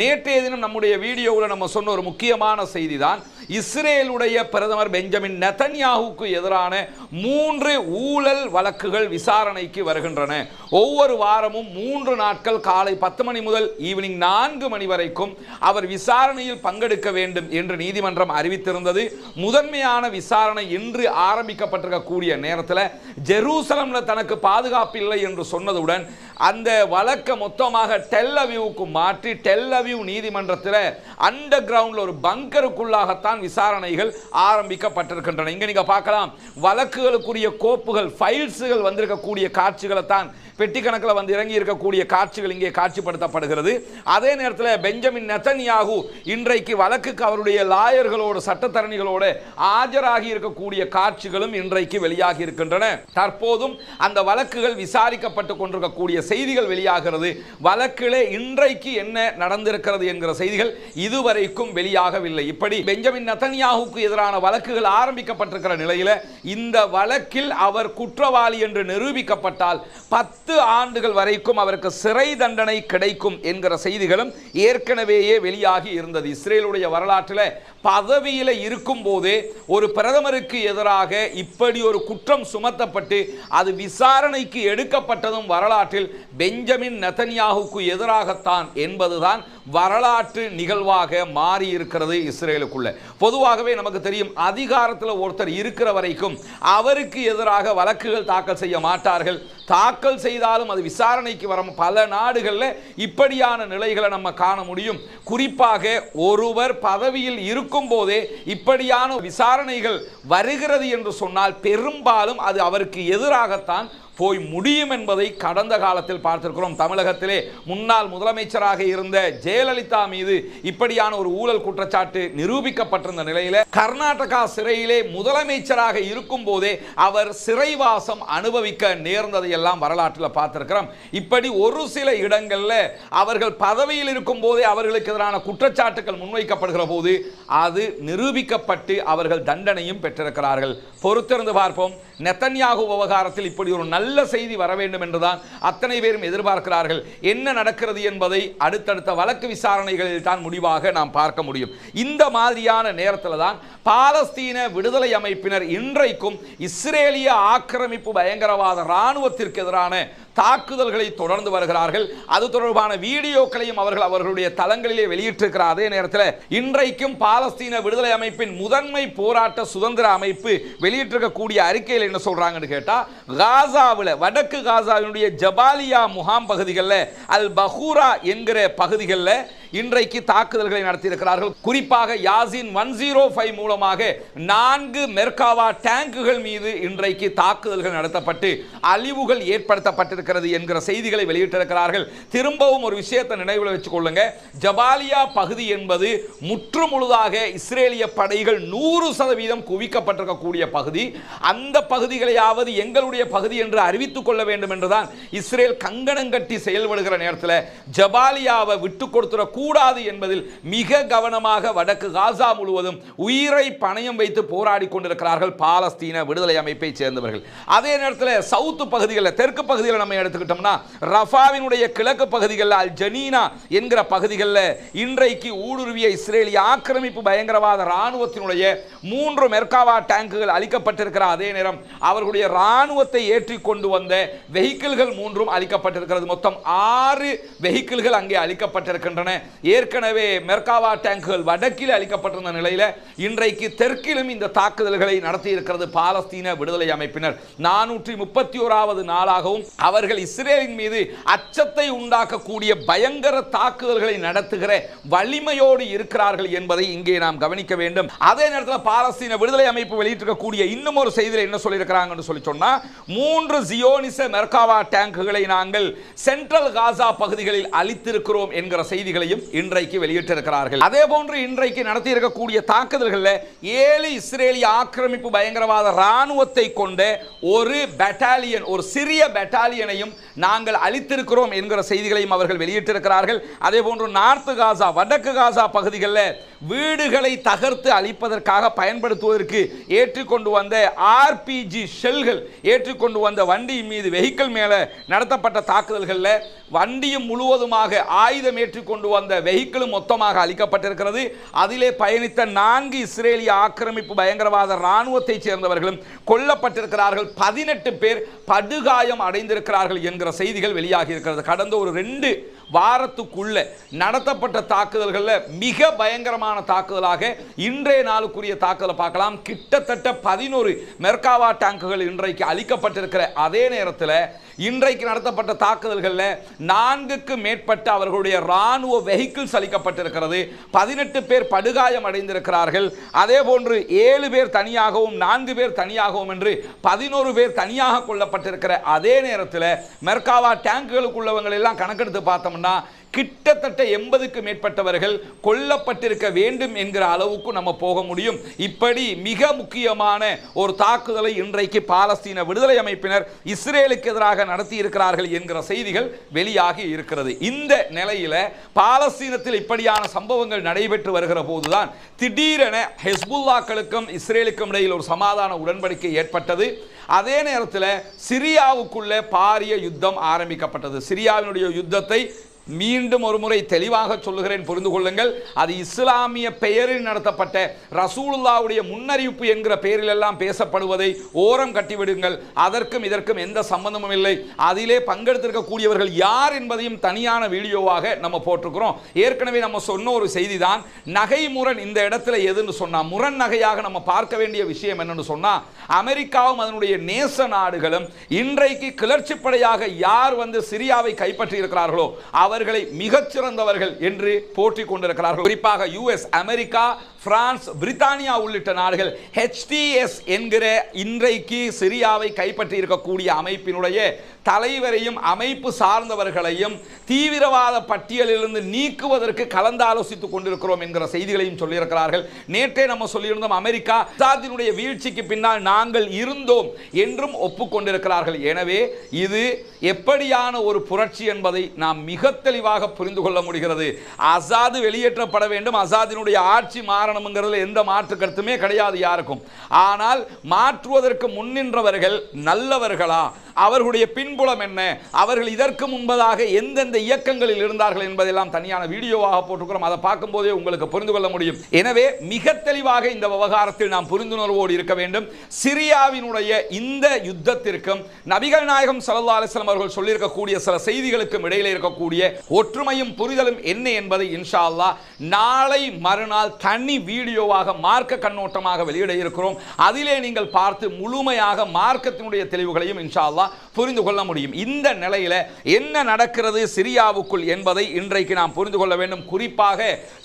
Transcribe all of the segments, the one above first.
நேற்றைய தினம் நம்முடைய வீடியோவில் நம்ம சொன்ன ஒரு முக்கியமான செய்தி தான் இஸ்ரேலுடைய பிரதமர் பெஞ்சமின் நெதன்யாஹுக்கு எதிரான மூன்று ஊழல் வழக்குகள் விசாரணைக்கு வருகின்றன. ஒவ்வொரு வாரமும் மூன்று நாட்கள் காலை பத்து மணி முதல் ஈவினிங் நான்கு மணி வரைக்கும் அவர் விசாரணையில் பங்கெடுக்க வேண்டும் என்று நீதிமன்றம் அறிவித்திருந்தது. முதன்மையான விசாரணை இன்று ஆரம்பிக்கப்பட்டிருக்கக்கூடிய நேரத்தில் ஜெருசலம்ல தனக்கு பாதுகாப்பு இல்லை என்று சொன்னதுடன் அந்த வழக்கை மொத்தமாக டெல்லவியூவுக்கு மாற்றி டெல்லவியூ நீதிமன்றத்தில் அண்டர் கிரவுண்டில் ஒரு பங்கருக்குள்ளாகத்தான் விசாரணைகள் ஆரம்பிக்கப்பட்டிருக்கின்றன. இங்கே நீங்கள் பார்க்கலாம். வழக்குகளுக்குரிய கோப்புகள் ஃபைல்ஸுகள் வந்திருக்கக்கூடிய காட்சிகளை தான் பெட்டி கணக்கில் வந்து இறங்கி இருக்கக்கூடிய காட்சிகள் இங்கே காட்சிப்படுத்தப்படுகிறது. அதே நேரத்தில் பெஞ்சமின் நெத்தன்யாகு இன்றைக்கு வழக்குக்கு அவருடைய லாயர்களோடு சட்டத்தரணிகளோடு ஆஜராகி இருக்கக்கூடிய காட்சிகளும் இன்றைக்கு வெளியாகி இருக்கின்றன. தற்போதும் அந்த வழக்குகள் விசாரிக்கப்பட்டு கொண்டிருக்கக்கூடிய செய்திகள் வெளியாகிறது. வழக்கிலே இன்றைக்கு என்ன நடந்திருக்கிறது என்கிற செய்திகள் இதுவரைக்கும் வெளியாகவில்லை. இப்படி பெஞ்சமின் நெத்தன்யாகுக்கு எதிரான வழக்குகள் ஆரம்பிக்கப்பட்டிருக்கிற நிலையில் இந்த வழக்கில் அவர் குற்றவாளி என்று நிரூபிக்கப்பட்டால் பத்து பத்து ஆண்டுகள் வரைக்கும் அவருக்கு சிறை தண்டனை கிடைக்கும் என்கிற செய்திகளும் ஏற்கனவேயே வெளியாகி இருந்தது. இஸ்ரேலுடைய வரலாற்றில் பதவியில் இருக்கும் போதே ஒரு பிரதமருக்கு எதிராக இப்படி ஒரு குற்றம் சுமத்தப்பட்டு அது விசாரணைக்கு எடுக்கப்பட்டதும் வரலாற்றில் பெஞ்சமின் நெதன்யாகுக்கு எதிராகத்தான் என்பதுதான் வரலாற்று நிகழ்வாக மாறி இருக்கிறது இஸ்ரேலுக்குள்ள. பொதுவாகவே நமக்கு தெரியும் அதிகாரத்தில் ஒருத்தர் இருக்கிற வரைக்கும் அவருக்கு எதிராக வழக்குகள் தாக்கல் செய்ய மாட்டார்கள். தாக்கல் செய்தாலும் அது விசாரணைக்கு வர பல நாடுகளில் இப்படியான நிலைகளை நம்ம காண முடியும். குறிப்பாக ஒருவர் பதவியில் இருக்கும் போதே இப்படியான விசாரணைகள் வருகிறது என்று சொன்னால் பெரும்பாலும் அது அவருக்கு எதிராகத்தான் போய் முடியும் என்பதை கடந்த காலத்தில் பார்த்திருக்கிறோம். தமிழகத்திலே முன்னாள் முதலமைச்சராக இருந்த ஜெயலலிதா மீது இப்படியான ஒரு ஊழல் குற்றச்சாட்டு நிரூபிக்கப்பட்டிருந்த நிலையில கர்நாடகா சிறையிலே முதலமைச்சராக இருக்கும் போதே அவர் சிறைவாசம் அனுபவிக்க நேர்ந்ததை எல்லாம் வரலாற்றில் பார்த்திருக்கிறோம். இப்படி ஒரு சில இடங்களில் அவர்கள் பதவியில் இருக்கும் போதே அவர்களுக்கு எதிரான குற்றச்சாட்டுகள் முன்வைக்கப்படுகிற போது அது நிரூபிக்கப்பட்டு அவர்கள் தண்டனையும் பெற்றிருக்கிறார்கள். பொறுத்திருந்து பார்ப்போம். நெத்தன்யாகு விவகாரத்தில் இப்படி ஒரு நல்ல நல்ல செய்தி வர வேண்டும் என்றுதான் அத்தனை பேரும் எதிர்பார்க்கிறார்கள். என்ன நடக்கிறது என்பதை அடுத்தடுத்த வழக்கு விசாரணைகளில் தான் முடிவாக நாம் பார்க்க முடியும். இந்த மாதிரியான நேரத்தில் தான் பாலஸ்தீன விடுதலை அமைப்பினர் இன்றைக்கும் இஸ்ரேலிய ஆக்கிரமிப்பு பயங்கரவாத இராணுவத்திற்கு எதிரான தாக்குதல்களை தொடர்ந்து வருகிறார்கள். அது தொடர்பான வீடியோக்களையும் அவர்கள் அவர்களுடைய தளங்களிலே வெளியிட்டிருக்கிறார். அதே நேரத்தில் இன்றைக்கும் பாலஸ்தீன விடுதலை அமைப்பின் முதன்மை போராட்ட சுதந்திர அமைப்பு வெளியிட்டிருக்கக்கூடிய அறிக்கையில் என்ன சொல்றாங்கன்னு கேட்டா காசாவில் வடக்கு காசாவினுடைய ஜபாலியா முகாம் பகுதிகளில் அல் பஹூரா என்கிற பகுதிகளில் இன்றைக்கு தாக்குதல்களை நடத்தியிருக்கிறார்கள். குறிப்பாக யாசின் ஒன் ஜீரோ ஃபைவ் மூலமாக நான்கு மெர்காவா டேங்குகள் மீது இன்றைக்கு தாக்குதல்கள் நடத்தப்பட்டு அழிவுகள் ஏற்படுத்தப்பட்டிருக்கிறது என்கிற செய்திகளை வெளியிட்டிருக்கிறார்கள். திரும்பவும் ஒரு விஷயத்தை நினைவில் வச்சுக்கொள்ளுங்க ஜபாலியா பகுதி என்பது முற்று முழுதாக இஸ்ரேலிய படைகள் நூறு சதவீதம் குவிக்கப்பட்டிருக்கக்கூடிய பகுதி. அந்த பகுதிகளையாவது எங்களுடைய பகுதி என்று அறிவித்துக் கொள்ள வேண்டும் என்றுதான் இஸ்ரேல் கங்கணங்கட்டி செயல்படுகிற நேரத்தில் ஜபாலியாவை விட்டு கொடுத்துட கூடாது என்பதில் மிக கவனமாக வடக்கு காசா முழுவதும் உயிரை பணயம் வைத்து போராடி கொண்டிருக்கிறார்கள் பாலஸ்தீன விடுதலை அமைப்பை சேர்ந்தவர்கள். அதே நேரத்தில் சவுத்து பகுதிகளில் தெற்கு பகுதியில் நம்ம எடுத்துக்கிட்டோம்னா ரஃபாவினுடைய கிழக்கு பகுதிகளில் அல் ஜனீனா என்கிற பகுதிகளில் இன்றைக்கு ஊடுருவிய இஸ்ரேலிய ஆக்கிரமிப்பு பயங்கரவாத இராணுவத்தினுடைய மூன்று மெர்காவா டேங்குகள் அளிக்கப்பட்டிருக்கிற அதே நேரம் அவர்களுடைய இராணுவத்தை ஏற்றி கொண்டு வந்த வெஹிக்கிள்கள் மூன்றும் அளிக்கப்பட்டிருக்கிறது மொத்தம் ஆறு வெஹிக்கிள்கள் அங்கே அளிக்கப்பட்டிருக்கின்றன ஏற்கனவே மெர்காவா டேங்குகள் வடக்கில் அளிக்கப்பட்டிருந்த நிலையில் இன்றைக்கு தெற்கிலும் இந்த தாக்குதல்களை நடத்தியிருக்கிறது பாலஸ்தீன விடுதலை அமைப்பினர். நானூற்றி முப்பத்தி ஓராவது நாளாகவும் அவர்கள் இஸ்ரேலின் மீது அச்சத்தை உண்டாக்கக்கூடிய பயங்கர தாக்குதல்களை நடத்துகிற வலிமையோடு இருக்கிறார்கள் என்பதை இங்கே நாம் கவனிக்க வேண்டும். அதே நேரத்தில் பாலஸ்தீன விடுதலை அமைப்பு வெளியிட்டிருக்கக்கூடிய இன்னும் ஒரு செய்தியில் என்ன சொல்லியிருக்கிறாங்கன்னு சொல்லி சொன்னால் மூன்று ஜியோனிச மெர்காவா டேங்குகளை நாங்கள் சென்ட்ரல் காசா பகுதிகளில் அளித்திருக்கிறோம் என்கிற செய்திகளையும் இன்றைக்கு வெளியிட்டிருக்கிறார்கள். அதே போன்று இன்றைக்கு நடத்தி இருக்கக்கூடிய தாக்குதல்களில் ஏழு இஸ்ரேலிய ஆக்கிரமிப்பு பயங்கரவாத இராணுவத்தை கொண்ட ஒரு பெட்டாலியன் ஒரு சிறிய பெட்டாலியனையும் நாங்கள் அளித்திருக்கிறோம் என்கிற செய்திகளையும் அவர்கள் வெளியிட்டிருக்கிறார்கள். அதே போன்று நார்த்து காசா வடக்கு காசா பகுதிகளில் வீடுகளை தகர்த்து அழிப்பதற்காக பயன்படுத்துவதற்கு ஏற்றுக்கொண்டு வந்த ஆர்பிஜி ஷெல்கள் ஏற்றுக்கொண்டு வந்த வண்டியின் மீது வெஹிக்கிள் மேலே நடத்தப்பட்ட தாக்குதல்களில் வண்டியும் முழுவதுமாக ஆயுதம் ஏற்றுக்கொண்டு வந்த அந்த வெஹிக்கிளும் மொத்தமாக அளிக்கப்பட்டிருக்கிறது அதிலே பயணித்த நான்கு இஸ்ரேலிய ஆக்கிரமிப்பு பயங்கரவாத இராணுவத்தைச் சேர்ந்தவர்களும் கொல்லப்பட்டிருக்கிறார்கள். பதினெட்டு பேர் படுகாயம் அடைந்திருக்கிறார்கள் என்கிற செய்திகள் வெளியாகி இருக்கிறது. கடந்த ஒரு ரெண்டு வாரத்துக்குள்ள நடத்தப்பட்ட தாக்குதல்களில் மிக பயங்கரமான தாக்குதலாக இன்றைய நாளுக்குரிய தாக்குதலை பார்க்கலாம். கிட்டத்தட்ட பதினோரு மெர்காவா டேங்குகள் இன்றைக்கு அளிக்கப்பட்டிருக்கிற அதே நேரத்தில் இன்றைக்கு நடத்தப்பட்ட தாக்குதல்களில் நான்குக்கு மேற்பட்ட அவர்களுடைய ராணுவ வெஹிக்கிள்ஸ் அளிக்கப்பட்டிருக்கிறது பதினெட்டு பேர் படுகாயம் அடைந்திருக்கிறார்கள். அதே போன்று ஏழு பேர் தனியாகவும் நான்கு பேர் தனியாகவும் என்று பதினோரு பேர் தனியாக கொல்லப்பட்டிருக்கிற அதே நேரத்தில் மெர்காவா டேங்குகளுக்குள்ளவங்களெல்லாம் கணக்கெடுத்து பார்த்தோம்னா கிட்டத்தட்ட எண்பதுக்கு மேற்பட்டவர்கள் கொல்லப்பட்டிருக்க வேண்டும் என்கிற அளவுக்கு நம்ம போக முடியும். இப்படி மிக முக்கியமான ஒரு தாக்குதலை இன்றைக்கு பாலஸ்தீன விடுதலை அமைப்பினர் இஸ்ரேலுக்கு எதிராக நடத்தி இருக்கிறார்கள் என்கிற செய்திகள் வெளியாகி இருக்கிறது. இந்த நிலையில பாலஸ்தீனத்தில் இப்படியான சம்பவங்கள் நடைபெற்று வருகிற போதுதான் திடீரென ஹெஸ்புல்லாக்களுக்கும் இஸ்ரேலுக்கும் இடையில் ஒரு சமாதான உடன்படிக்கை ஏற்பட்டது. அதே நேரத்தில் சிரியாவுக்குள்ளே பாரிய யுத்தம் ஆரம்பிக்கப்பட்டது. சிரியாவினுடைய யுத்தத்தை மீண்டும் ஒரு முறை தெளிவாக சொல்லுகிறேன் புரிந்து கொள்ளுங்கள். அது இஸ்லாமிய பெயரில் நடத்தப்பட்ட ரசூலுல்லாவுடைய முன்னறிவிப்பு என்கிற பெயரில் எல்லாம் பேசப்படுவதை ஓரம் கட்டிவிடுங்கள். அதற்கும் இதற்கும் எந்த சம்பந்தமும் இல்லை. அதிலே பங்கெடுத்திருக்கக்கூடியவர்கள் யார் என்பதையும் தனியான வீடியோவாக நம்ம போட்டிருக்கிறோம். ஏற்கனவே நம்ம சொன்ன ஒரு செய்தி தான் நகை முரண் இந்த இடத்துல எதுன்னு சொன்னால் முரண் நகையாக நம்ம பார்க்க வேண்டிய விஷயம் என்னன்னு சொன்னால் அமெரிக்காவும் அதனுடைய நேச நாடுகளும் இன்றைக்கு கிளர்ச்சிப்படையாக யார் வந்து சிரியாவை கைப்பற்றி இருக்கிறார்களோ அவர்களை மிகச்சிறந்தவர்கள் என்று போற்றிக் கொண்டிருக்கிறார்கள். குறிப்பாக யுஎஸ் அமெரிக்கா பிரான்ஸ் பிரித்தானியா உள்ளிட்ட நாடுகள் ஹெச்டிஎஸ் என்கிற இன்றைக்கு சிரியாவை கைப்பற்றி இருக்கக்கூடிய அமைப்பினுடைய தலைவரையும் அமைப்பு சார்ந்தவர்களையும் தீவிரவாத பட்டியலிலிருந்து நீக்குவதற்கு கலந்தாலோசித்துக் கொண்டிருக்கிறோம் என்கிற செய்திகளையும் சொல்லியிருக்கிறார்கள். நேற்றே நம்ம சொல்லியிருந்தோம் அமெரிக்கா சாத்தினுடைய வீழ்ச்சிக்கு பின்னால் நாங்கள் இருந்தோம் என்றும் ஒப்புக்கொண்டிருக்கிறார்கள். எனவே இது எப்படியான ஒரு புரட்சி என்பதை நாம் மிக தெளிவாக புரிந்து கொள்ள முடிகிறது. அசாது வெளியேற்றப்பட வேண்டும். அசாதினுடைய ஆட்சி மாறணுங்கிறதுல எந்த மாற்று கருத்துமே கிடையாது யாருக்கும். ஆனால் மாற்றுவதற்கு முன்னின்றவர்கள் நல்லவர்களா? அவர்களுடைய பின்புலம் என்ன? அவர்கள் இதற்கு முன்பதாக எந்தெந்த இயக்கங்களில் இருந்தார்கள் என்பதெல்லாம் தனியான வீடியோவாக போட்டிருக்கிறோம். அதை பார்க்கும்போதே உங்களுக்கு புரிந்து கொள்ள முடியும். எனவே மிக தெளிவாக இந்த விவகாரத்தில் நாம் புரிந்துணர்வோடு இருக்க வேண்டும். சிரியாவினுடைய இந்த யுத்தத்திற்கும் நபிகள் நாயகம் சல்லா அலிஸ்லாம் அவர்கள் சொல்லியிருக்கக்கூடிய சில செய்திகளுக்கும் இடையில இருக்கக்கூடிய ஒற்றுமையும் புரிதலும் என்ன என்பதை இன்ஷா அல்லா நாளை மறுநாள் தனி வீடியோவாக மார்க்க கண்ணோட்டமாக வெளியிட இருக்கிறோம். அதிலே நீங்கள் பார்த்து முழுமையாக மார்க்கத்தினுடைய தெளிவுகளையும் இன்ஷா அல்லாஹ் புரிந்து கொள்ள முடியும். இந்த நிலையில என்ன நடக்கிறது சிரியாவுக்குள் என்பதை இன்றைக்கு நாம் புரிந்து கொள்ள வேண்டும். குறிப்பாக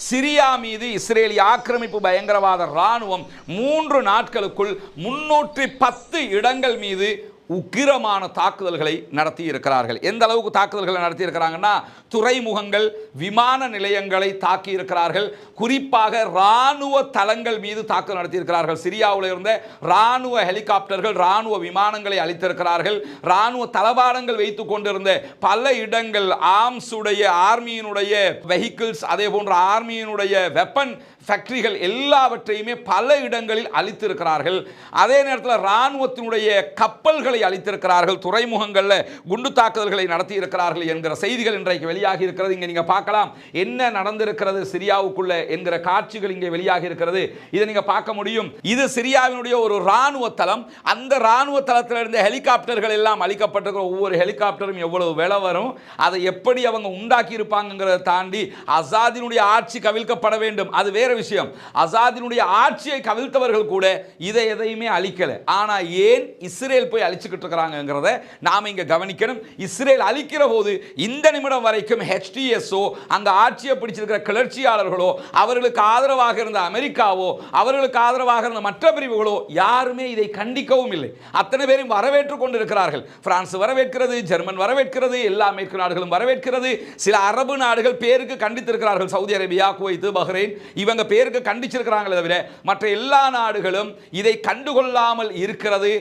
சிரியா மீது இஸ்ரேலிய ஆக்கிரமிப்பு பயங்கரவாத ராணுவம் மூன்று நாட்களுக்குள் முன்னூற்றி பத்து இடங்கள் மீது உக்கிரமான தாக்குதல்களை நடத்தி இருக்கிறார்கள் எந்த அளவுக்கு தாக்குதல்களை நடத்தி இருக்கிறாங்கன்னா துறைமுகங்கள் விமான நிலையங்களை தாக்கி இருக்கிறார்கள் குறிப்பாக இராணுவ தளங்கள் மீது தாக்குதல் நடத்தியிருக்கிறார்கள். சிரியாவில் இருந்த இராணுவ ஹெலிகாப்டர்கள் இராணுவ விமானங்களை அளித்திருக்கிறார்கள். இராணுவ தளவாடங்கள் வைத்து கொண்டிருந்த பல இடங்கள் ஆர்ம்ஸுடைய ஆர்மியினுடைய வெஹிக்கிள்ஸ் அதே போன்ற ஆர்மியினுடைய வெப்பன் ஃபேக்டரிகள் எல்லாவற்றையுமே பல இடங்களில் அளித்திருக்கிறார்கள். அதே நேரத்தில் இராணுவத்தினுடைய கப்பல்களை அழித்திருக்கிறார்கள் துறைமுகங்களில் குண்டு தாக்குதல்களை நடத்தி இருக்கிறார்கள் என்கிற செய்திகள் இன்றைக்கு வெளியாகி இருக்கிறது. இங்கே நீங்கள் பார்க்கலாம். என்ன நடந்திருக்கிறது சிரியாவுக்குள்ள என்கிற காட்சிகள் இங்கே வெளியாகி இருக்கிறது. இதை நீங்கள் பார்க்க முடியும். இது சிரியாவினுடைய ஒரு இராணுவ தளம். அந்த இராணுவ தளத்தில் இருந்த ஹெலிகாப்டர்கள் எல்லாம் அளிக்கப்பட்டிருக்கிற ஒவ்வொரு ஹெலிகாப்டரும் எவ்வளவு விலை வரும் அதை எப்படி அவங்க உண்டாக்கி இருப்பாங்கிறத தாண்டி அசாதினுடைய ஆட்சி கவிழ்க்கப்பட வேண்டும். அது வேற விஷயம். அசாதினுடைய ஆட்சியை கவிழ்த்தவர்கள் கூட இதை எதையுமே அழிக்கலை ஆனால் ஏன் இஸ்ரேல் போய் அழிச்சு வச்சுக்கிட்டு இருக்கிறாங்கிறத நாம் இங்கே கவனிக்கணும். இஸ்ரேல் அழிக்கிற போது இந்த நிமிடம் வரைக்கும் ஹெச்டிஎஸ்ஓ அந்த ஆட்சியை பிடிச்சிருக்கிற கிளர்ச்சியாளர்களோ அவர்களுக்கு ஆதரவாக இருந்த அமெரிக்காவோ அவர்களுக்கு ஆதரவாக இருந்த மற்ற பிரிவுகளோ யாருமே இதை கண்டிக்கவும் இல்லை. அத்தனை பேரும் வரவேற்று கொண்டிருக்கிறார்கள். பிரான்ஸ் வரவேற்கிறது ஜெர்மன் வரவேற்கிறது எல்லா மேற்கு நாடுகளும் வரவேற்கிறது. சில அரபு நாடுகள் பேருக்கு கண்டித்திருக்கிறார்கள். சவுதி அரேபியா குவைத்து பஹ்ரைன் இவங்க பேருக்கு கண்டிச்சிருக்கிறாங்களே தவிர மற்ற எல்லா நாடுகளும் இதை கண்டுகொள்ளாமல் இருக்கிறது.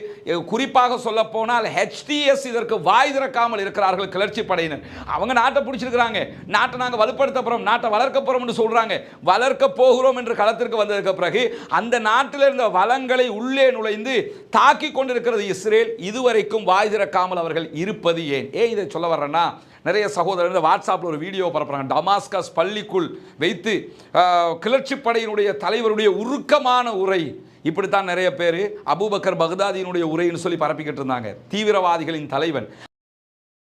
குறிப்பாக சொல்ல சொல்ல போனால் ஹெச்டிஎஸ் இதற்கு வாய் திறக்காமல் இருக்கிறார்கள் கிளர்ச்சி படையினர். அவங்க நாட்டை பிடிச்சிருக்கிறாங்க. நாட்டை நாங்கள் வலுப்படுத்த போகிறோம் நாட்டை வளர்க்க போறோம் என்று வளர்க்க போகிறோம் என்று களத்திற்கு வந்ததுக்கு பிறகு அந்த நாட்டில் இருந்த வளங்களை உள்ளே நுழைந்து தாக்கி கொண்டிருக்கிறது இஸ்ரேல். இதுவரைக்கும் வாய் திறக்காமல் அவர்கள் இருப்பது ஏன்? ஏன் இதை சொல்ல வர்றேன்னா நிறைய சகோதரர் வாட்ஸ்அப்பில் ஒரு வீடியோ பரப்புகிறாங்க டமாஸ்கஸ் பள்ளிக்குள் வைத்து கிளர்ச்சி படையினுடைய தலைவருடைய உருக்கமான உரை. இப்படித்தான் நிறைய பேர் அபூபக்கர் பக்தாதியினுடைய உரைன்னு சொல்லி பரப்பிக்கிட்டு இருந்தாங்க. தீவிரவாதிகளின் தலைவன்.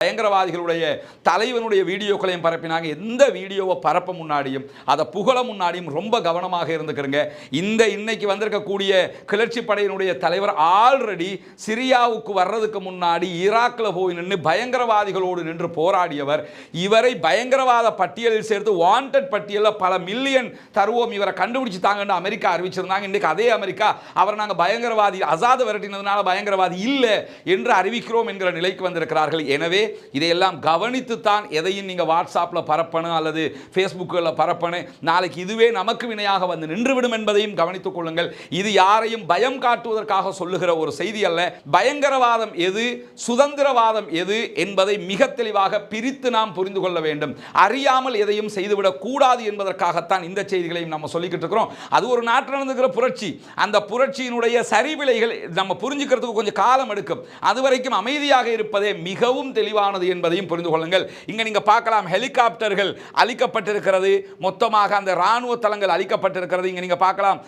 பயங்கரவாதிகளுடைய தலைவனுடைய வீடியோக்களையும் பரப்பினாங்க. எந்த வீடியோவை பரப்ப முன்னாடியும் அதை புகழ முன்னாடியும் ரொம்ப கவனமாக இருந்துக்கிறங்க. இந்த இன்னைக்கு வந்திருக்கக்கூடிய கிளர்ச்சி படையினுடைய தலைவர் ஆல்ரெடி சிரியாவுக்கு வர்றதுக்கு முன்னாடி ஈராக்கில் போய் நின்று பயங்கரவாதிகளோடு நின்று போராடியவர். இவரை பயங்கரவாத பட்டியலில் சேர்த்து வாண்டட் பட்டியலில் பல மில்லியன் தருவோம் இவரை கண்டுபிடிச்சு தாங்கன்னு அமெரிக்கா அறிவிச்சிருந்தாங்க. இன்னைக்கு அதே அமெரிக்கா அவர் நாங்கள் பயங்கரவாதி அசாத விரட்டினதுனால பயங்கரவாதி இல்லை என்று அறிவிக்கிறோம் என்கிற நிலைக்கு வந்திருக்கிறார்கள். எனவே இதையெல்லாம் கவனித்துத்தான் எதையும் நீங்கள் வாட்ஸ்அப்பில் பரப்பணும் அல்லது ஃபேஸ்புக்கில் பரப்பணும் நாளைக்கு இதுவே நமக்கு வினையாக வந்து நின்றுவிடும் என்பதையும் கவனித்துக் கொள்ளுங்கள். இது யாரையும் பயம் காட்டுவதற்காக சொல்லுகிற ஒரு செய்தி அல்ல. பயங்கரவாதம் எது? சுதந்திரவாதம் எது? என்பதை மிக தெளிவாக பிரித்து நாம் புரிந்து கொள்ள வேண்டும். அறியாமல் எதையும் செய்துவிடக் கூடாது என்பதற்காகத்தான் இந்த செய்திகளையும் நம்ம சொல்லிக்கிட்டு இருக்கிறோம். அது ஒரு நாட்டில் நடந்துக்கிற புரட்சி. அந்த புரட்சியினுடைய சரிவிலைகள் நம்ம புரிஞ்சுக்கிறதுக்கு கொஞ்சம் காலம் எடுக்கும். அது வரைக்கும் அமைதியாக இருப்பதே மிகவும் தெளிவாக தெளிவானது என்பதையும் புரிந்து கொள்ளுங்கள். இங்க நீங்க பார்க்கலாம் ஹெலிகாப்டர்கள் அழிக்கப்பட்டிருக்கிறது. மொத்தமாக அந்த ராணுவ தளங்கள் அழிக்கப்பட்டிருக்கிறது. இங்க நீங்க பார்க்கலாம்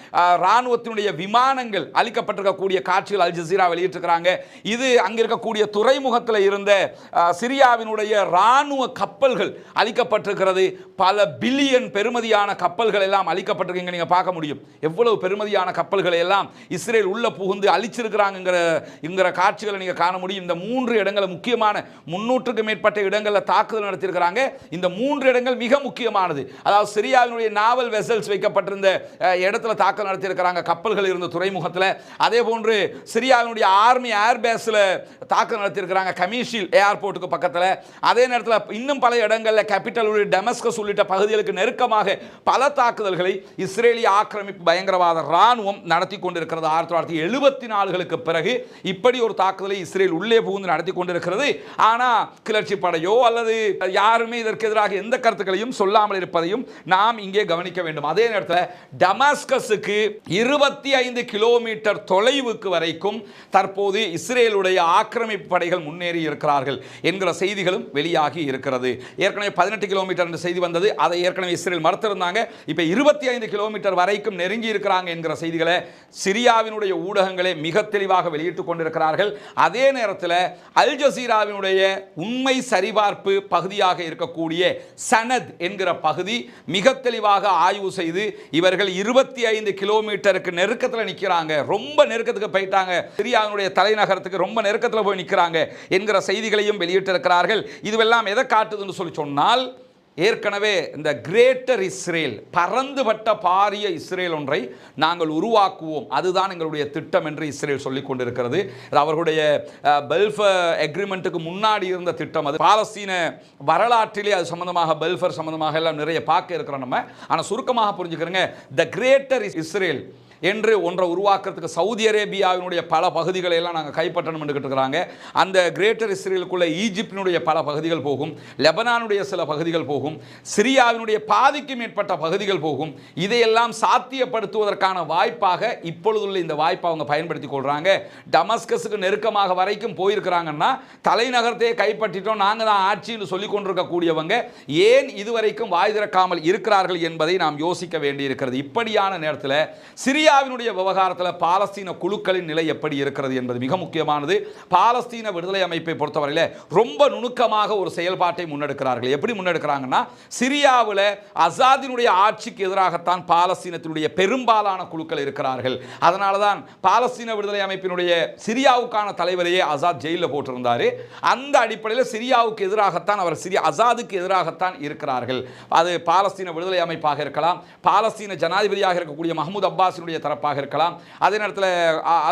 இராணுவத்தினுடைய ராணுவத்தினுடைய விமானங்கள் அழிக்கப்பட்டிருக்கக்கூடிய காட்சிகள் அல் ஜசீரா வெளியிட்டிருக்கிறாங்க. இது அங்க இருக்கக்கூடிய துறைமுகத்தில் இருந்த சிரியாவினுடைய ராணுவ கப்பல்கள் அழிக்கப்பட்டிருக்கிறது. பல பில்லியன் பெருமதியான கப்பல்கள் எல்லாம் அளிக்கப்பட்டிருக்கு இங்க நீங்க பார்க்க முடியும். எவ்வளவு பெருமதியான கப்பல்களை எல்லாம் இஸ்ரேல் உள்ள புகுந்து அழிச்சிருக்கிறாங்கிற இங்கிற காட்சிகளை நீங்க காண முடியும். இந்த மூன்று இடங்களை முக்கியமான முன்னூற்றுக்கு மேற்பட்ட இடங்களில் தாக்குதல் நடத்தியிருக்கிறாங்க. இந்த மூன்று இடங்கள் மிக முக்கியமானது. அதாவது சிரியாவினுடைய நாவல் வெசல்ஸ் வைக்கப்பட்டிருந்த இடத்துல தாக்குதல் நடத்தியிருக்கிறாங்க. கப்பல்கள் இருந்த துறைமுகத்தில். அதே போன்று சிரியாவினுடைய ஆர்மி ஏர்பேஸில் தாக்குதல் நடத்தியிருக்கிறாங்க. கமிஷியல் ஏர்போர்ட்டுக்கு பக்கத்தில். அதே நேரத்தில் இன்னும் பல இடங்களில் கேபிட்டல் டெமஸ்கஸ் உள்ளிட்ட பகுதிகளுக்கு நெருக்கமாக பல தாக்குதல்களை இஸ்ரேலிய ஆக்கிரமிப்பு பயங்கரவாத ராணுவம் நடத்தி கொண்டிருக்கிறது. ஆயிரத்தி தொள்ளாயிரத்தி எழுபத்தி நாலுகளுக்கு பிறகு இப்படி ஒரு தாக்குதலை இஸ்ரேல் உள்ளே புகுந்து நடத்தி கொண்டிருக்கிறது. ஆனால் கிளர்ச்சி படையோ அல்லது யாருமே இதற்கு எதிராக எந்த கருத்துக்களையும் சொல்லாமல் இருப்பதையும் நாம் இங்கே கவனிக்க வேண்டும். அதே நேரத்தில் டமாஸ்கஸுக்கு இருபத்தி ஐந்து கிலோமீட்டர் தொலைவுக்கு வரைக்கும் தற்போது இஸ்ரேலுடைய ஆக்கிரமிப்பு படைகள் முன்னேறி இருக்கிறார்கள் என்கிற செய்திகளும் வெளியாகி இருக்கிறது. ஏற்கனவே பதினெட்டு கிலோமீட்டர் என்ற செய்தி வந்தது. அதை ஏற்கனவே இஸ்ரேல் மறுத்திருந்தாங்க. இப்போ இருபத்தி ஐந்து கிலோமீட்டர் வரைக்கும் நெருங்கி இருக்கிறாங்க என்கிற செய்திகளை சிரியாவினுடைய ஊடகங்களே மிக தெளிவாக வெளியிட்டுக் கொண்டிருக்கிறார்கள். அதே நேரத்தில் அல் ஜசீராவினுடைய உண்மை சரிபார்ப்பு பகுதியாக இருக்கக்கூடிய சனத் என்கிற பகுதி மிக தெளிவாக ஆய்வு செய்து இவர்கள் இருபத்தி ஐந்து கிலோமீட்டருக்கு நெருக்கத்தில் நிற்கிறாங்க ரொம்ப நெருக்கத்துக்கு போயிட்டாங்க. சிரியாவினுடைய தலைநகரத்துக்கு ரொம்ப நெருக்கத்தில் போய் நிற்கிறாங்க என்கிற செய்திகளையும் வெளியிட்டிருக்கிறார்கள். இதுவெல்லாம் எதை காட்டுதுன்னு சொல்லி சொன்னால் ஏற்கனவே இந்த கிரேட்டர் இஸ்ரேல் பறந்துபட்ட பாரிய இஸ்ரேல் ஒன்றை நாங்கள் உருவாக்குவோம். அதுதான் எங்களுடைய திட்டம் என்று இஸ்ரேல் சொல்லிக் கொண்டிருக்கிறது. அவர்களுடைய பெல்ஃப அக்ரிமெண்ட்டுக்கு முன்னாடி இருந்த திட்டம் அது. பாலஸ்தீன வரலாற்றிலே அது சம்பந்தமாக பெல்ஃபர் சம்பந்தமாக எல்லாம் நிறைய பார்க்க இருக்கிறோம் நம்ம. ஆனால் சுருக்கமாக புரிஞ்சுக்கிறோங்க. த கிரேட்டர் இஸ்ரேல் என்று ஒன்றை உருவாக்குறதுக்கு சவுதி அரேபியாவினுடைய பல பகுதிகளை எல்லாம் நாங்கள் கைப்பற்றணும் என்று இருக்கிறாங்க அந்த கிரேட்டர் இஸ்ரேலுக்குள்ளே ஈஜிப்டினுடைய பல பகுதிகள் போகும் லெபனானுடைய சில பகுதிகள் போகும் சிரியாவினுடைய பாதிக்கு மேற்பட்ட பகுதிகள் போகும். இதையெல்லாம் சாத்தியப்படுத்துவதற்கான வாய்ப்பாக இப்பொழுதுள்ள இந்த வாய்ப்பை அவங்க பயன்படுத்தி கொள்கிறாங்க டமஸ்கஸுக்கு நெருக்கமாக வரைக்கும் போயிருக்கிறாங்கன்னா தலைநகரத்தையே கைப்பற்றிட்டோம் நாங்கள் தான் ஆட்சின்னு சொல்லி கொண்டிருக்கக்கூடியவங்க ஏன் இதுவரைக்கும் வாய் திறக்காமல் இருக்கிறார்கள் என்பதை நாம் யோசிக்க வேண்டியிருக்கிறது. இப்படியான நேரத்தில் இந்தியாவினுடைய விவகாரத்தில் பாலஸ்தீன குழுக்களின் நிலை எப்படி இருக்கிறது என்பது மிக முக்கியமானது. பாலஸ்தீன விடுதலை அமைப்பை பொறுத்தவரையில் ரொம்ப நுணுக்கமாக ஒரு செயல்பாட்டை முன்னெடுக்கிறார்கள். எப்படி முன்னெடுக்கிறாங்கன்னா சிரியாவில் அசாதினுடைய ஆட்சிக்கு எதிராகத்தான் பாலஸ்தீனத்தினுடைய பெரும்பாலான குழுக்கள் இருக்கிறார்கள். அதனால தான் பாலஸ்தீன விடுதலை அமைப்பினுடைய சிரியாவுக்கான தலைவரையே அசாத் ஜெயிலில் போட்டிருந்தார். அந்த அடிப்படையில் சிரியாவுக்கு எதிராகத்தான் அவர் சிரியா அசாதுக்கு எதிராகத்தான் இருக்கிறார்கள். அது பாலஸ்தீன விடுதலை அமைப்பாக இருக்கலாம். பாலஸ்தீன ஜனாதிபதியாக இருக்கக்கூடிய மஹமூத் அப்பாஸினுடைய தரப்பாக இருக்கலாம் அதே நேரத்தில் அ-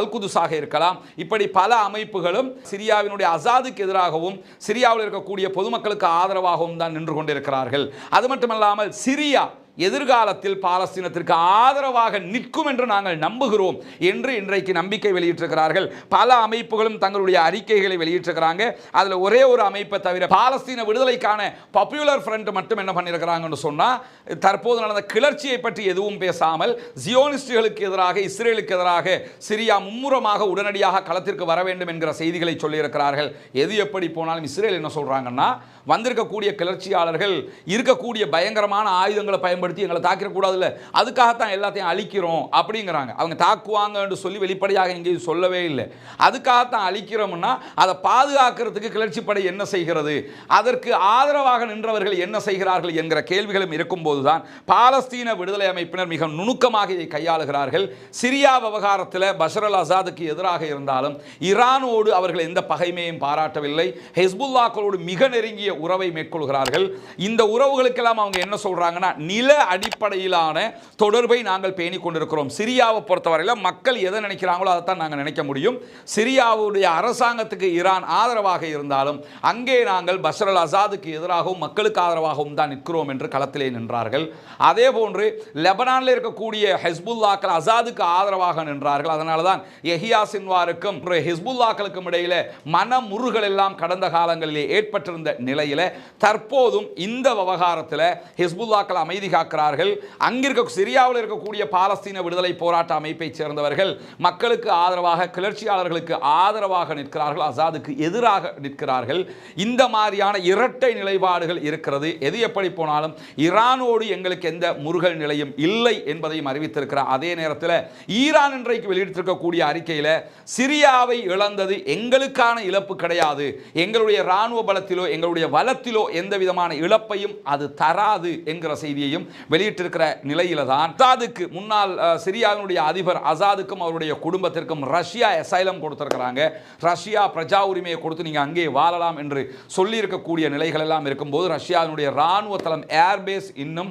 இருக்கலாம். இப்படி பல அமைப்புகளும் சிரியாவினுடைய அசாதுக்கு எதிராகவும் சிரியாவில் இருக்கக்கூடிய பொதுமக்களுக்கு ஆதரவாகவும் தான் நின்று கொண்டிருக்கிறார்கள். அது மட்டுமல்லாமல் சிரியா எதிர்காலத்தில் பாலஸ்தீனத்திற்கு ஆதரவாக நிற்கும் என்று நாங்கள் நம்புகிறோம் என்று இன்றைக்கு நம்பிக்கை வெளியிட்டிருக்கிறார்கள். பல அமைப்புகளும் தங்களுடைய அறிக்கைகளை வெளியிட்டிருக்கிறாங்க. அதில் ஒரே ஒரு அமைப்பை தவிர பாலஸ்தீன விடுதலைக்கான பாப்புலர் ஃப்ரண்ட் மட்டும் என்ன பண்ணியிருக்கிறாங்கன்னு சொன்னால் தற்போது நடந்த கிளர்ச்சியை பற்றி எதுவும் பேசாமல் ஜியோனிஸ்டுகளுக்கு எதிராக இஸ்ரேலுக்கு எதிராக சிரியா மும்முரமாக உடனடியாக களத்திற்கு வர வேண்டும் என்கிற செய்திகளை சொல்லியிருக்கிறார்கள். எது எப்படி போனாலும் இஸ்ரேல் என்ன சொல்கிறாங்கன்னா வந்திருக்கக்கூடிய கிளர்ச்சியாளர்கள் இருக்கக்கூடிய பயங்கரமான ஆயுதங்களை பயன்படுத்தி எங்களை தாக்கிடக்கூடாதுல்ல? அதுக்காகத்தான் எல்லாத்தையும் அழிக்கிறோம் அப்படிங்கிறாங்க. அவங்க தாக்குவாங்கன்னு சொல்லி வெளிப்படையாக எங்கேயும் சொல்லவே இல்லை. அதுக்காகத்தான் அழிக்கிறோம்னா அதை பாதுகாக்கிறதுக்கு கிளர்ச்சி படை என்ன செய்கிறது? அதற்கு ஆதரவாக நின்றவர்கள் என்ன செய்கிறார்கள் என்கிற கேள்விகளும் இருக்கும்போது தான் பாலஸ்தீன விடுதலை அமைப்பினர் மிக நுணுக்கமாக இதை கையாளுகிறார்கள். சிரியா விவகாரத்தில் பஷர் அல் அசாதுக்கு எதிராக இருந்தாலும் ஈரானோடு அவர்கள் எந்த பகைமையும் பாராட்டவில்லை. ஹெஸ்புல்லாக்களோடு மிக நெருங்கிய உறவை மேற்கொள்கிறார்கள். இந்த உறவுகளுக்கெல்லாம் அவங்க என்ன சொல்றாங்கன்னா நில அடிப்படையிலான தொடர்பை நாங்கள் பேணி கொண்டிருக்கிறோம் சிரியாவை பொறுத்தவரையில் மக்கள் எதை நினைக்கிறாங்களோ அதை தான் நாங்கள் நினைக்க முடியும். சிரியாவுடைய அரசாங்கத்துக்கு ஈரான் ஆதரவாக இருந்தாலும் அங்கே நாங்கள் பஷர் அல் அசாதுக்கு எதிராகவும் மக்களுக்கு ஆதரவாகவும் தான் நிற்கிறோம் என்று களத்திலே நின்றார்கள். அதே போன்று லெபனானில் இருக்கக்கூடிய ஹெஸ்புல்லாக்கள் அசாதுக்கு ஆதரவாக நின்றார்கள். அதனால தான் எஹியா சின்வாருக்கும் ஹெஸ்புல்லாக்களுக்கும் இடையில மனமுறுகள் எல்லாம் கடந்த காலங்களிலே ஏற்பட்டிருந்த நிலையில தற்போதும் இந்த விவகாரத்தில் ஹெஸ்புல்லாக்கள் அமைதி காக்கிறார்கள் அங்கிருக்க சிரியாவில் இருக்கக்கூடிய பாலஸ்தீன விடுதலை போராட்ட அமைப்பைச் சேர்ந்தவர்கள் மக்களுக்கு ஆதரவாக கிளர்ச்சியாளர்களுக்கு ஆதரவாக நிற்கிறார்கள் அசாதுக்கு எதிராக நிற்கிறார்கள். இந்த மாதிரியான இரட்டை நிலைப்பாடுகள் இருக்கிறது. எது எப்படி போனாலும் ஈரானோடு எங்களுக்கு எந்த முருகல் நிலையும் இல்லை என்பதையும் அறிவித்திருக்கிறார். அதே நேரத்தில் ஈரான் இன்றைக்கு வெளியிட்டிருக்கக்கூடிய அறிக்கையில் சிரியாவை இழந்தது எங்களுக்கான இழப்பு கிடையாது. எங்களுடைய இராணுவ பலத்திலோ எங்களுடைய வளத்திலோ எந்த விதமான இழப்பையும் அது தராது என்கிற செய்தியையும் வெளியிட்டிருக்கிற நிலையில தான் அசாதுக்கு முன்னாள் சிரியாவினுடைய அதிபர் அசாதுக்கும் அவருடைய குடும்பத்திற்கும் ரஷ்யா எசைலம் கொடுத்திருக்கிறாங்க. ரஷ்யா பிரஜா உரிமையை கொடுத்து நீங்கள் அங்கே வாழலாம் என்று சொல்லியிருக்கக்கூடிய நிலைகள் எல்லாம் இருக்கும்போது ரஷ்யாவினுடைய ராணுவ தளம் ஏர்பேஸ் இன்னும்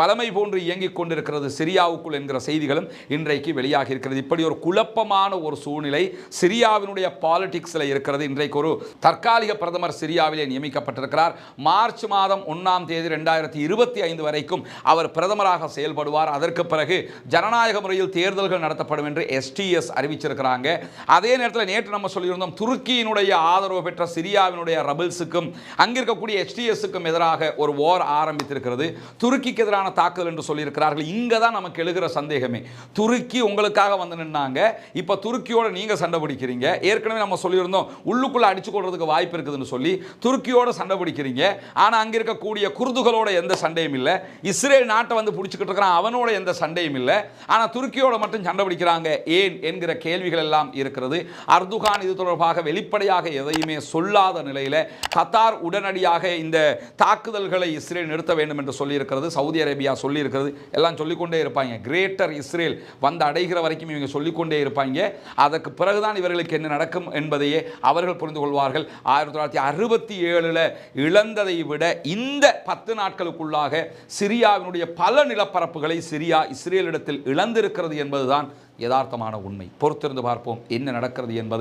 வலமை போன்று இயங்கிக் கொண்டிருக்கிறது சிரியாவுக்குள் என்கிற செய்திகளும் இன்றைக்கு வெளியாகி இருக்கிறது இப்படி ஒரு குழப்பமான ஒரு சூழ்நிலை சிரியாவினுடைய பாலிடிக்ஸில் இருக்கிறது. இன்றைக்கு ஒரு தற்காலிக பிரதமர் சிரியாவிலே நியமிக்கப்பட்டிருக்கிறார். மார்ச் மாதம் ஒன்றாம் தேதி ரெண்டாயிரத்தி இருபத்தி ஐந்து வரைக்கும் அவர் பிரதமராக செயல்படுவார். அதற்கு பிறகு ஜனநாயக முறையில் தேர்தல்கள் நடத்தப்படும் என்று எஸ்டிஎஸ் அறிவிச்சிருக்கிறாங்க. அதே நேரத்தில் நேற்று நம்ம சொல்லியிருந்தோம் துருக்கியினுடைய ஆதரவு பெற்ற சிரியாவினுடைய ரபிள்ஸுக்கும் அங்கிருக்கக்கூடிய எஸ்டிஎஸ்க்கும் எதிராக ஒரு ஓர் ஆரம்பித்திருக்கிறது. துருக்கிக்கு எதிரான தாக்குதல் என்று சொல்லியிருக்கிறார்கள். இங்கே தான் நமக்கு எழுகிற சந்தேகமே. துருக்கி உங்களுக்காக வந்து நின்னாங்க. இப்போ துருக்கியோட நீங்க சண்டை பிடிக்கிறீங்க. ஏற்கனவே நம்ம சொல்லியிருந்தோம் உள்ளுக்குள்ள அடிச்சு கொள்றதுக்கு வாய்ப்பு இருக்குதுன்னு சொல்லி துருக்கியோட சண்டை பிடிக்கிறீங்க. ஆனா அங்கே இருக்கக்கூடிய குர்துகளோட எந்த சண்டையும் இல்லை. இஸ்ரேல் நாட்டை வந்து பிடிச்சிக்கிட்டு இருக்கிறான். அவனோட எந்த சண்டையும் இல்லை. ஆனால் துருக்கியோட மட்டும் சண்டை பிடிக்கிறாங்க. ஏன் என்கிற கேள்விகள் எல்லாம் இருக்கிறது. அர்துகான் இது தொடர்பாக வெளிப்படையாக எதையுமே சொல்லாத நிலையில கத்தார் உடனடியாக இந்த தாக்குதல்களை இஸ்ரேல் நிறுத்த வேண்டும் என்று சொல்லியிருக்கிறது. சவுதி அரேபியா சொல்லியிருக்கிறது. எல்லாம் சொல்லிக்கொண்டே இருப்பாங்க. கிரேட்டர் இஸ்ரேல் வந்து அடைகிற வரைக்கும் இவங்க சொல்லிக்கொண்டே இருப்பாங்க. அதற்கு பிறகுதான் இவர்களுக்கு என்ன நடக்கும் என்பதையே அவர்கள் புரிந்து கொள்வார்கள். ஆயிரத்தி தொள்ளாயிரத்தி அறுபத்தி ஏழில் இழந்ததை விட இந்த பத்து நாட்களுக்குள்ளாக சிரியாவினுடைய பல நிலப்பரப்புகளை சிரியா இஸ்ரேலிடத்தில் இழந்திருக்கிறது என்பதுதான் யதார்த்தமான உண்மை. பொறுத்திருந்து பார்ப்போம் என்ன நடக்கிறது என்பது.